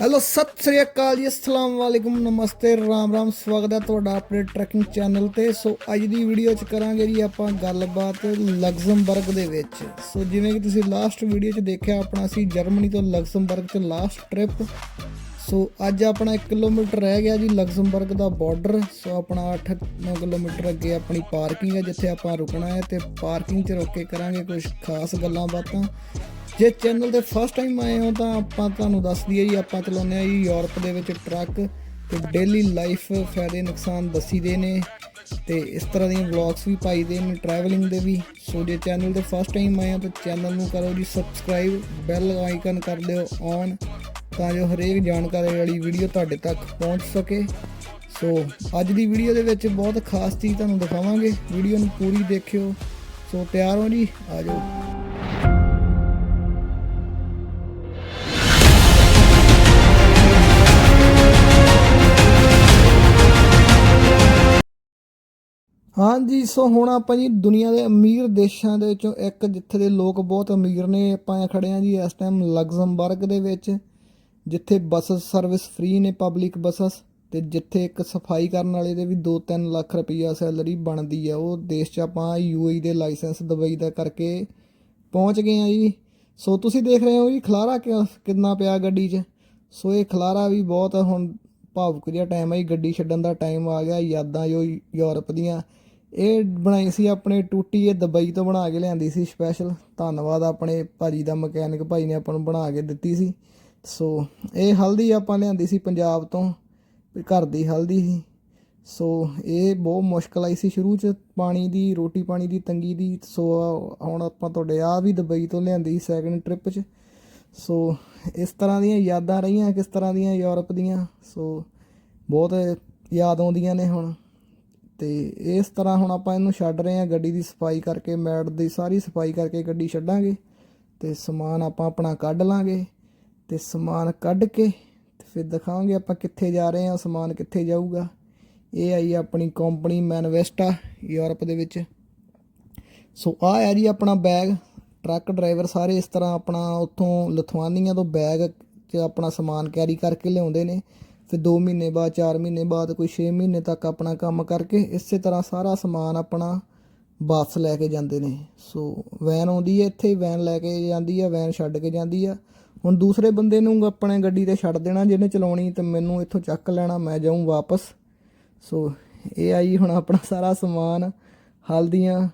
Hello, Sat Sri ਅਕਾਲ ਜੀ, ਅਸਲਾਮ ਵਾਲੇਕੁਮ, ਨਮਸਤੇ, ਰਾਮ ਰਾਮ, ਸਵਾਗਤ ਹੈ ਤੁਹਾਡਾ ਆਪਣੇ ਟਰੈਕਿੰਗ ਚੈਨਲ ਤੇ। ਸੋ ਅੱਜ ਦੀ ਵੀਡੀਓ 'ਚ ਕਰਾਂਗੇ ਜੀ ਆਪਾਂ ਗੱਲਬਾਤ ਲਗਜ਼ਮਬਰਗ ਦੇ ਵਿੱਚ। ਸੋ ਜਿਵੇਂ ਕਿ ਤੁਸੀਂ ਲਾਸਟ ਵੀਡੀਓ 'ਚ ਦੇਖਿਆ, ਆਪਣਾ ਸੀ ਜਰਮਨੀ ਤੋਂ ਲਗਜ਼ਮਬਰਗ 'ਚ ਲਾਸਟ ਟ੍ਰਿਪ ਸੋ ਅੱਜ ਆਪਣਾ 1 ਕਿਲੋਮੀਟਰ ਰਹਿ ਗਿਆ ਜੀ ਲਗਜ਼ਮਬਰਗ ਦਾ ਬਾਰਡਰ ਸੋ ਆਪਣਾ 8-9 ਕਿਲੋਮੀਟਰ ਅੱਗੇ ਆਪਣੀ ਪਾਰਕਿੰਗ ਹੈ ਜਿੱਥੇ ਆਪਾਂ ਰੁਕਣਾ ਹੈ ਤੇ ਪਾਰਕਿੰਗ 'ਚ ਰੁਕ ਕੇ ਕਰਾਂਗੇ ਕੁਝ ਖਾਸ ਗੱਲਾਂ ਬਾਤਾਂ। ਜੇ ਚੈਨਲ ਤੇ ਫਸਟ ਟਾਈਮ ਆਏ ਹੋ ਤਾਂ ਆਪਾਂ ਤੁਹਾਨੂੰ ਦੱਸ ਦਈਏ ਜੀ, ਆਪਾਂ ਚਲਾਉਂਦੇ ਆ ਜੀ ਯੂਰਪ ਦੇ ਵਿੱਚ ਟਰੱਕ ਤੇ ਡੇਲੀ ਲਾਈਫ ਫਾਇਦੇ ਨੁਕਸਾਨ ਦੱਸੀ ਦੇ ਨੇ ਤੇ ਇਸ ਤਰ੍ਹਾਂ ਦੀਆਂ ਵਲੌਗਸ ਵੀ ਪਾਈ ਦੇ ਨੇ ਟਰੈਵਲਿੰਗ ਦੇ ਵੀ। ਸੋ ਜੇ ਚੈਨਲ ਤੇ ਫਸਟ ਟਾਈਮ ਆਏ ਹੋ ਤਾਂ ਚੈਨਲ ਨੂੰ ਕਰੋ ਜੀ ਸਬਸਕ੍ਰਾਈਬ ਬੈਲ ਆਈਕਨ ਕਰ ਦਿਓ ਔਨ ਤਾਂ ਜੋ ਹਰੇਕ ਜਾਣਕਾਰੀ ਵਾਲੀ ਵੀਡੀਓ ਤੁਹਾਡੇ ਤੱਕ ਪਹੁੰਚ ਸਕੇ। ਸੋ ਅੱਜ ਦੀ ਵੀਡੀਓ ਦੇ ਵਿੱਚ ਬਹੁਤ ਖਾਸ ਚੀਜ਼ ਤੁਹਾਨੂੰ ਦਿਖਾਵਾਂਗੇ। ਵੀਡੀਓ ਨੂੰ ਪੂਰੀ ਦੇਖਿਓ। ਸੋ ਤਿਆਰ ਹੋ ਜੀ? ਆ ਜਾਓ ਹਾਂਜੀ ਸੋ ਹੁਣ ਆਪਾਂ ਜੀ ਦੁਨੀਆ ਦੇ ਅਮੀਰ ਦੇਸ਼ਾਂ ਦੇ ਵਿੱਚੋਂ ਇੱਕ ਜਿੱਥੇ ਦੇ ਲੋਕ ਬਹੁਤ ਅਮੀਰ ਨੇ, ਆਪਾਂ ਖੜੇ ਆ ਜੀ ਇਸ ਟਾਈਮ ਲਗਜ਼ਮਬਰਗ ਦੇ ਵਿੱਚ। ਜਿੱਥੇ ਬੱਸ ਸਰਵਿਸ ਫ੍ਰੀ ਨੇ ਪਬਲਿਕ ਬੱਸਸ ਤੇ ਜਿੱਥੇ ਇੱਕ ਸਫ਼ਾਈ ਕਰਨ ਵਾਲੇ ਦੇ ਵੀ 2-3 ਲੱਖ ਰੁਪਈਆ ਸੈਲਰੀ ਬਣਦੀ ਆ, ਉਹ ਦੇਸ਼ 'ਚ ਆਪਾਂ ਯੂਏਈ ਦੇ ਲਾਇਸੈਂਸ ਦੁਬਈ ਦਾ ਕਰਕੇ ਪਹੁੰਚ ਗਏ ਆ ਜੀ। ਸੋ ਤੁਸੀਂ ਦੇਖ ਰਹੇ ਹੋ ਜੀ ਖਲਾਰਾ ਕਿ- ਕਿੰਨਾ ਪਿਆ ਗੱਡੀ 'ਚ। ਸੋ ਇਹ ਖਲਾਰਾ ਵੀ ਬਹੁਤ ਹੁਣ ਭਾਵੁਕ ਜਿਹਾ ਟਾਈਮ ਹੈ ਜੀ, ਗੱਡੀ ਛੱਡਣ ਦਾ ਟਾਈਮ ਆ ਗਿਆ, ਯਾਦਾਂ ਜੋ ਯੂਰਪ ਦੀਆਂ। ਇਹ ਬਣਾਈ ਸੀ ਆਪਣੇ ਟੂਟੀ, ਇਹ ਦੁਬਈ ਤੋਂ ਬਣਾ ਕੇ ਲਿਆਂਦੀ ਸੀ ਸਪੈਸ਼ਲ ਧੰਨਵਾਦ ਆਪਣੇ ਭਾਜੀ ਦਾ ਮਕੈਨਿਕ ਭਾਈ ਨੇ ਆਪਾਂ ਨੂੰ ਬਣਾ ਕੇ ਦਿੱਤੀ ਸੀ। ਸੋ ਇਹ ਹਲਦੀ ਆਪਾਂ ਲਿਆਂਦੀ ਸੀ ਪੰਜਾਬ ਤੋਂ ਘਰ ਦੀ ਹਲਦੀ ਸੀ। ਸੋ ਇਹ ਬਹੁਤ ਮੁਸ਼ਕਲ ਆਈ ਸੀ ਸ਼ੁਰੂ ਚ, ਪਾਣੀ ਦੀ, ਰੋਟੀ ਪਾਣੀ ਦੀ ਤੰਗੀ ਦੀ। ਸੋ ਹੁਣ ਆਪਾਂ ਤੁਹਾਡੇ ਆ ਵੀ ਦੁਬਈ ਤੋਂ ਲਿਆਂਦੀ ਸੀ ਸੈਕੰਡ ਟ੍ਰਿਪ ਚ। ਸੋ ਇਸ ਤਰ੍ਹਾਂ ਦੀਆਂ ਯਾਦਾਂ ਰਹੀਆਂ, ਕਿਸ ਤਰ੍ਹਾਂ ਦੀਆਂ ਯੂਰਪ ਦੀਆਂ। ਸੋ ਬਹੁਤ ਯਾਦ ਆਉਂਦੀਆਂ ਨੇ ਹੁਣ। ਤੇ ਇਸ ਤਰ੍ਹਾਂ ਹੁਣ ਆਪਾਂ ਇਹਨੂੰ ਛੱਡ ਰਹੇ ਹਾਂ, ਗੱਡੀ ਦੀ ਸਫ਼ਾਈ ਕਰਕੇ, ਮੈਟ ਦੀ ਸਾਰੀ ਸਫ਼ਾਈ ਕਰਕੇ ਗੱਡੀ ਛੱਡਾਂਗੇ। ਤੇ ਸਮਾਨ ਆਪਾਂ ਆਪਣਾ ਕੱਢ ਲਾਂਗੇ। ਤੇ ਸਮਾਨ ਕੱਢ ਕੇ ਤੇ ਫਿਰ ਦਿਖਾਵਾਂਗੇ ਆਪਾਂ ਕਿੱਥੇ ਜਾ ਰਹੇ ਹਾਂ, ਸਮਾਨ ਕਿੱਥੇ ਜਾਊਗਾ। ਇਹ ਆਈ ਆਪਣੀ ਕੰਪਨੀ ਮੈਨਵੈਸਟਾ ਯੂਰਪ ਦੇ ਵਿੱਚ। ਸੋ ਆ ਹੈ ਜੀ ਆਪਣਾ ਬੈਗ ਟਰੱਕ ਡਰਾਈਵਰ ਸਾਰੇ ਇਸ ਤਰ੍ਹਾਂ ਆਪਣਾ ਉੱਥੋਂ ਲਥਵਾਨੀਆਂ ਤੋਂ ਬੈਗ 'ਚ ਆਪਣਾ ਸਮਾਨ ਕੈਰੀ ਕਰਕੇ ਲਿਆਉਂਦੇ ਨੇ। ਫਿਰ 2 ਮਹੀਨੇ ਬਾਅਦ 4 ਮਹੀਨੇ ਬਾਅਦ, ਕੋਈ 6 ਮਹੀਨੇ ਤੱਕ ਆਪਣਾ ਕੰਮ ਕਰਕੇ ਇਸੇ ਤਰ੍ਹਾਂ ਸਾਰਾ ਸਮਾਨ ਆਪਣਾ ਬੱਸ ਲੈ ਕੇ ਜਾਂਦੇ ਨੇ। ਸੋ ਵੈਨ ਆਉਂਦੀ ਹੈ, ਇੱਥੇ ਵੈਨ ਲੈ ਕੇ ਜਾਂਦੀ ਆ, ਵੈਨ ਛੱਡ ਕੇ ਜਾਂਦੀ ਆ। ਹੁਣ ਦੂਸਰੇ ਬੰਦੇ ਨੂੰ ਆਪਣੇ ਗੱਡੀ ਤੇ ਛੱਡ ਦੇਣਾ ਜਿਹਨੇ ਚਲਾਉਣੀ, ਤੇ ਮੈਨੂੰ ਇੱਥੋਂ ਚੱਕ ਲੈਣਾ, ਮੈਂ ਜਾਊਂ ਵਾਪਸ। ਸੋ ਇਹ ਆਈ ਹੁਣ ਆਪਣਾ ਸਾਰਾ ਸਮਾਨ ਹਲਦੀਆਂ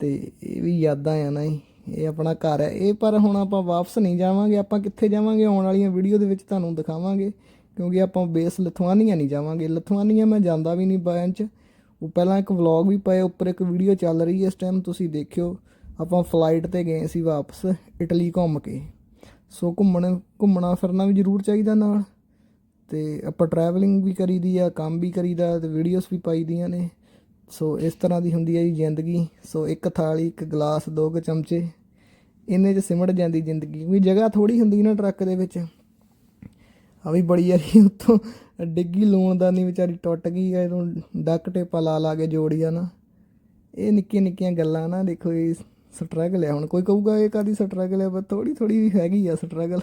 ਤੇ ਇਹ ਵੀ ਯਾਦਾਂ ਆ ਨਾ ਜੀ। ਇਹ ਆਪਣਾ ਘਰ ਹੈ ਇਹ ਪਰ ਹੁਣ ਆਪਾਂ ਵਾਪਸ ਨਹੀਂ ਜਾਵਾਂਗੇ, ਆਪਾਂ ਕਿੱਥੇ ਜਾਵਾਂਗੇ? ਆਉਣ ਵਾਲੀਆਂ ਵੀਡੀਓ ਦੇ ਵਿੱਚ ਤੁਹਾਨੂੰ ਦਿਖਾਵਾਂਗੇ, ਕਿਉਂਕਿ ਆਪਾਂ ਬੇਸ ਲਥਵਾਨੀਆਂ ਨਹੀਂ ਜਾਵਾਂਗੇ। ਲਥਵਾਨੀਆਂ ਮੈਂ ਜਾਂਦਾ ਵੀ ਨਹੀਂ ਬਾਇਨ ਚ। ਉਹ ਪਹਿਲਾਂ ਇੱਕ ਵਲੌਗ ਵੀ ਪਏ, ਉੱਪਰ ਇੱਕ ਵੀਡੀਓ ਚੱਲ ਰਹੀ ਹੈ, ਇਸ ਟਾਈਮ ਤੁਸੀਂ ਦੇਖਿਓ। ਆਪਾਂ ਫਲਾਈਟ ਤੇ ਗਏ ਸੀ ਵਾਪਸ ਇਟਲੀ ਘੁੰਮ ਕੇ। ਸੋ ਘੁੰਮਣ, ਘੁੰਮਣਾ ਫਿਰਨਾ ਵੀ ਜ਼ਰੂਰ ਚਾਹੀਦਾ ਨਾਲ। ਤੇ ਆਪਾਂ ਟਰੈਵਲਿੰਗ ਵੀ ਕਰੀਦੀ ਆ, ਕੰਮ ਵੀ ਕਰੀਦਾ, ਤੇ ਵੀਡੀਓਜ਼ ਵੀ ਪਾਈਦੀਆਂ ਨੇ। ਸੋ ਇਸ ਤਰ੍ਹਾਂ ਦੀ ਹੁੰਦੀ ਹੈ ਜੀ ਜ਼ਿੰਦਗੀ। ਸੋ ਇੱਕ ਥਾਲੀ, ਇੱਕ ਗਲਾਸ, ਦੋ ਕੁ ਚਮਚੇ। ਇੰਨੇ 'ਚ ਸਿਮਟ ਜਾਂਦੀ ਜ਼ਿੰਦਗੀ। ਕਿਉਂਕਿ ਜਗ੍ਹਾ ਥੋੜੀ ਹੁੰਦੀ ਨਾ ਟਰੱਕ ਦੇ ਵਿੱਚ। ਆ ਵੀ ਬੜੀ ਯਾਰੀ ਉੱਥੋਂ ਡਿੱਗੀ, ਲੂਣਦਾਨੀ ਵਿਚਾਰੀ ਟੁੱਟ ਗਈ ਐ ਇਹਨੂੰ ਡੱਕ ਟੇਪਾ ਲਾ ਲਾ ਕੇ ਜੋੜੀ ਆ ਨਾ। ਇਹ ਨਿੱਕੀਆਂ ਨਿੱਕੀਆਂ ਗੱਲਾਂ ਨਾ, ਦੇਖੋ ਇਹ ਸਟਰਗਲ ਹੈ ਹੁਣ ਕੋਈ ਕਹੂਗਾ ਇਹ ਕਾਦੀ ਸਟਰਗਲ ਹੈ ਪਰ ਥੋੜੀ ਥੋੜੀ ਹੈਗੀ ਆ ਸਟਰਗਲ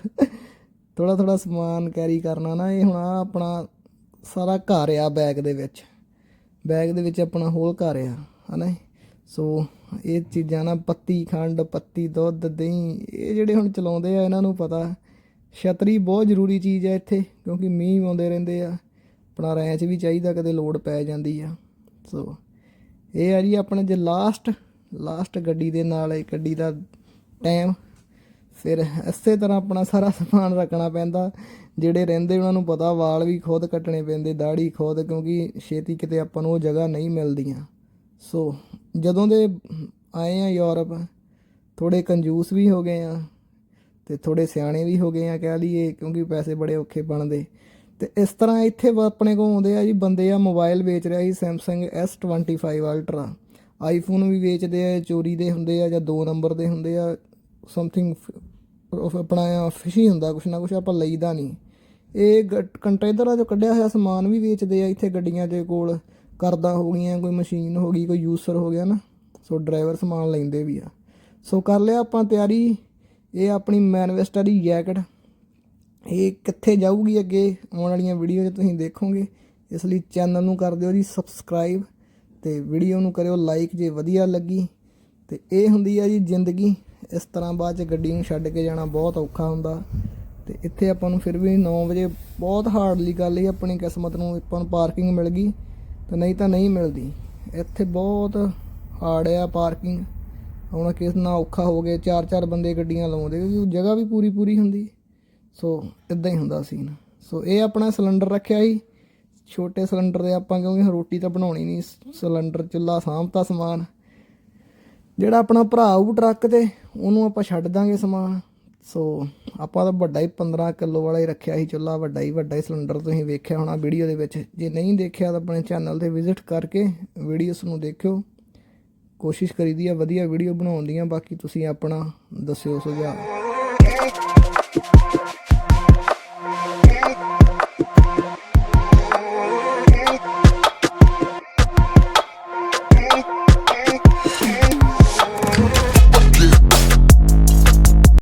ਥੋੜਾ ਥੋੜਾ ਸਮਾਨ ਕੈਰੀ ਕਰਨਾ ਨਾ, ਇਹ ਹੁਣ ਆਪਣਾ ਸਾਰਾ ਘਰ ਆ ਬੈਗ ਦੇ ਵਿੱਚ। ਬੈਗ ਦੇ ਵਿੱਚ ਆਪਣਾ ਹੋਲ ਘਰ ਆ, ਹਨਾ? ਸੋ ਇਹ ਚੀਜ਼ਾਂ ਨਾ, ਪੱਤੀ, ਖੰਡ, ਪੱਤੀ, ਦੁੱਧ, ਦਹੀਂ, ਇਹ ਜਿਹੜੇ ਹੁਣ ਚਲਾਉਂਦੇ ਆ, ਇਹਨਾਂ ਨੂੰ ਪਤਾ। ਛਤਰੀ ਬਹੁਤ ਜ਼ਰੂਰੀ ਚੀਜ਼ ਹੈ ਇੱਥੇ, ਕਿਉਂਕਿ ਮੀਂਹ ਆਉਂਦੇ ਰਹਿੰਦੇ ਆ। ਆਪਣਾ ਰੈਂਚ ਵੀ ਚਾਹੀਦਾ, ਕਦੇ ਲੋਡ ਪੈ ਜਾਂਦੀ ਆ। ਸੋ ਇਹ ਆ ਜੀ ਆਪਣਾ ਜੇ ਲਾਸਟ ਲਾਸਟ ਗੱਡੀ ਦੇ ਨਾਲ ਇਹ ਗੱਡੀ ਦਾ ਟਾਈਮ ਫਿਰ ਇਸੇ ਤਰ੍ਹਾਂ ਆਪਣਾ ਸਾਰਾ ਸਮਾਨ ਰੱਖਣਾ ਪੈਂਦਾ। ਜਿਹੜੇ ਰਹਿੰਦੇ ਉਹਨਾਂ ਨੂੰ ਪਤਾ, ਵਾਲ ਵੀ ਖੁਦ ਕੱਟਣੇ ਪੈਂਦੇ ਦਾੜੀ ਖੁਦ, ਕਿਉਂਕਿ ਛੇਤੀ ਕਿਤੇ ਆਪਾਂ ਨੂੰ ਉਹ ਜਗ੍ਹਾ ਨਹੀਂ ਮਿਲਦੀਆਂ। ਸੋ ਜਦੋਂ ਦੇ ਆਏ ਆ ਯੂਰਪ ਥੋੜੇ ਕੰਜੂਸ ਵੀ ਹੋ ਗਏ ਆ। ਤੇ ਥੋੜੇ ਸਿਆਣੇ ਵੀ ਹੋ ਗਏ ਆ ਕਹਿ ਲਈਏ, ਕਿਉਂਕਿ ਪੈਸੇ ਬੜੇ ਔਖੇ ਬਣਦੇ। ਤੇ ਇਸ ਤਰ੍ਹਾਂ ਇੱਥੇ ਆਪਣੇ ਕੋਲ ਆਉਂਦੇ ਆ ਜੀ, ਬੰਦੇ ਆ ਮੋਬਾਈਲ ਵੇਚ ਰਿਹਾ ਜੀ, Samsung S25 Ultra ਆਈਫੋਨ ਵੀ ਵੇਚਦੇ ਆ, ਚੋਰੀ ਦੇ ਹੁੰਦੇ ਆ ਜਾਂ ਦੋ ਨੰਬਰ ਦੇ ਹੁੰਦੇ ਆ ਸਮਥਿੰਗ ਆਪਣਾ ਫਿਸ਼ੀ ਹੁੰਦਾ, ਕੁਛ ਨਾ ਕੁਛ ਆਪਾਂ ਲਈਦਾ ਨਹੀਂ। ਇਹ ਕੰਟੇਨਰਾਂ ਚੋਂ ਕੱਢਿਆ ਹੋਇਆ ਸਮਾਨ ਵੀ ਵੇਚਦੇ ਆ ਇੱਥੇ ਗੱਡੀਆਂ ਦੇ ਕੋਲ, ਕਰਦਾ ਹੋ ਗਈਆਂ, ਕੋਈ ਮਸ਼ੀਨ ਹੋ ਗਈ, ਕੋਈ ਯੂਸਰ ਹੋ ਗਿਆ ਨਾ, ਸੋ ਡਰਾਈਵਰ ਸਮਾਨ ਲੈਂਦੇ ਵੀ ਆ। ਸੋ ਕਰ ਲਿਆ ਆਪਾਂ ਤਿਆਰੀ। ਇਹ ਆਪਣੀ ਮੈਨਵੈਸਟਾ ਦੀ ਜੈਕਟ ਇਹ ਕਿੱਥੇ ਜਾਊਗੀ ਅੱਗੇ? ਆਉਣ ਵਾਲੀਆਂ ਵੀਡੀਓ 'ਚ ਤੁਸੀਂ ਦੇਖੋਗੇ। ਇਸ ਲਈ ਚੈਨਲ ਨੂੰ ਕਰ ਦਿਓ ਜੀ ਸਬਸਕ੍ਰਾਈਬ ਤੇ ਵੀਡੀਓ ਨੂੰ ਕਰਿਓ ਲਾਈਕ ਜੇ ਵਧੀਆ ਲੱਗੀ। ਤੇ ਇਹ ਹੁੰਦੀ ਆ ਜੀ ਜ਼ਿੰਦਗੀ। ਇਸ ਤਰ੍ਹਾਂ ਬਾਅਦ ਚ ਗੱਡੀ ਨੂੰ ਛੱਡ ਕੇ ਜਾਣਾ ਬਹੁਤ ਔਖਾ ਹੁੰਦਾ। ਤੇ ਇੱਥੇ ਆਪਾਂ ਨੂੰ ਫਿਰ ਵੀ 9 ਵਜੇ ਬਹੁਤ ਹਾਰਡਲੀ ਗੱਲ ਹੈ ਆਪਣੀ ਕਿਸਮਤ ਨੂੰ ਆਪਾਂ ਨੂੰ ਪਾਰਕਿੰਗ ਮਿਲ ਗਈ। ਤੇ ਨਹੀਂ ਤਾਂ ਨਹੀਂ ਮਿਲਦੀ। ਇੱਥੇ ਬਹੁਤ ਹਾਰਡ ਆ ਪਾਰਕਿੰਗ ਹੁਣ ਕਿਸ ਨਾਲ ਔਖਾ ਹੋ ਗਏ ਚਾਰ ਚਾਰ ਬੰਦੇ ਗੱਡੀਆਂ ਲਾਉਂਦੇ, ਕਿਉਂਕਿ ਉਹ ਜਗ੍ਹਾ ਵੀ ਪੂਰੀ ਪੂਰੀ ਹੁੰਦੀ। ਸੋ ਇਦਾਂ ਹੀ ਹੁੰਦਾ ਸੀਨ। ਸੋ ਇਹ ਆਪਣਾ ਸਿਲੰਡਰ ਰੱਖਿਆ ਸੀ। ਛੋਟੇ ਸਿਲੰਡਰ ਦੇ ਆਪਾਂ ਕਿਉਂਕਿ ਰੋਟੀ ਤਾਂ ਬਣਾਉਣੀ ਨਹੀਂ, ਸਿਲੰਡਰ ਚੁੱਲਾ ਸਾਂਭਤਾ ਸਮਾਨ। ਜਿਹੜਾ ਆਪਣਾ ਭਰਾ ਆਊ ਟਰੱਕ ਤੇ, ਉਹਨੂੰ ਆਪਾਂ ਛੱਡ ਦਾਂਗੇ ਸਮਾਨ। ਸੋ ਆਪਾਂ ਤਾਂ ਵੱਡਾ ਹੀ 15 ਕਿਲੋ ਵਾਲਾ ਹੀ ਰੱਖਿਆ ਸੀ ਚੁੱਲਾ ਵੱਡਾ ਹੀ ਵੱਡਾ ਹੀ ਸਿਲੰਡਰ ਤੁਸੀਂ ਵੇਖਿਆ ਹੋਣਾ ਵੀਡੀਓ ਦੇ ਵਿੱਚ। ਜੇ ਨਹੀਂ ਦੇਖਿਆ ਤਾਂ ਆਪਣੇ ਚੈਨਲ ਤੇ ਵਿਜ਼ਿਟ ਕਰਕੇ ਵੀਡੀਓਸ ਨੂੰ ਦੇਖਿਓ। ਕੋਸ਼ਿਸ਼ ਕਰੀਦੀ ਆ ਵਧੀਆ ਵੀਡੀਓ ਬਣਾਉਣ ਦੀਆਂ ਬਾਕੀ ਤੁਸੀਂ ਆਪਣਾ ਦੱਸਿਓ ਸੁਝਾਅ।